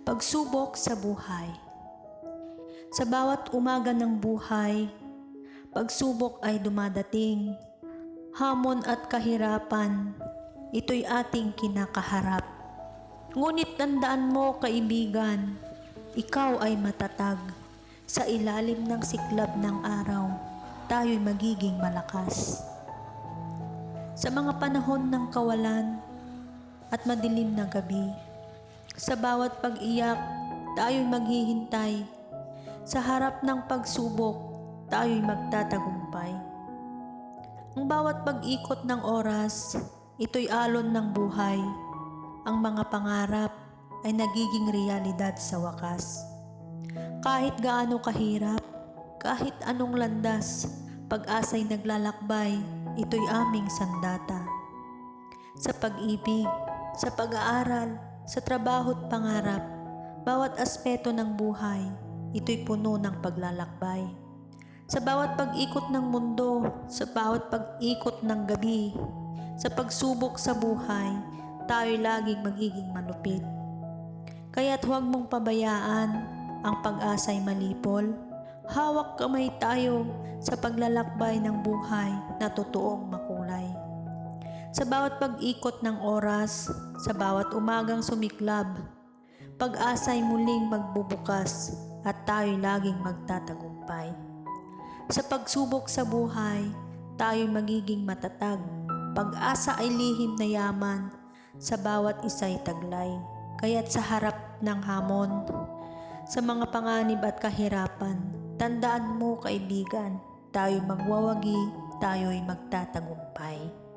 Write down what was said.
Pagsubok sa buhay. Sa bawat umaga ng buhay, pagsubok ay dumadating. Hamon at kahirapan, ito'y ating kinakaharap. Ngunit tandaan mo, kaibigan, ikaw ay matatag. Sa ilalim ng siklab ng araw, tayo'y magiging malakas. Sa mga panahon ng kawalan at madilim na gabi, sa bawat pag-iyak, tayo'y maghihintay. Sa harap ng pagsubok, tayo'y magtatagumpay. Ang bawat pag-ikot ng oras, ito'y alon ng buhay. Ang mga pangarap ay nagiging realidad sa wakas. Kahit gaano kahirap, kahit anong landas, pag-asa'y naglalakbay, ito'y aming sandata. Sa pag-ibig, sa pag-aaral, sa trabaho't pangarap, bawat aspeto ng buhay, ito'y puno ng paglalakbay. Sa bawat pag-ikot ng mundo, sa bawat pag-ikot ng gabi, sa pagsubok sa buhay, tayo'y laging magiging malupit. Kaya't huwag mong pabayaan ang pag-asa'y malipol. Hawak kamay tayo sa paglalakbay ng buhay na totoong. Sa bawat pag-ikot ng oras, sa bawat umagang sumiklab, pag-asa'y muling magbubukas at tayo'y laging magtatagumpay. Sa pagsubok sa buhay, tayo'y magiging matatag. Pag-asa ay lihim na yaman, sa bawat isa'y taglay. Kaya't sa harap ng hamon, sa mga panganib at kahirapan, tandaan mo kaibigan, tayo'y magwawagi, tayo'y magtatagumpay.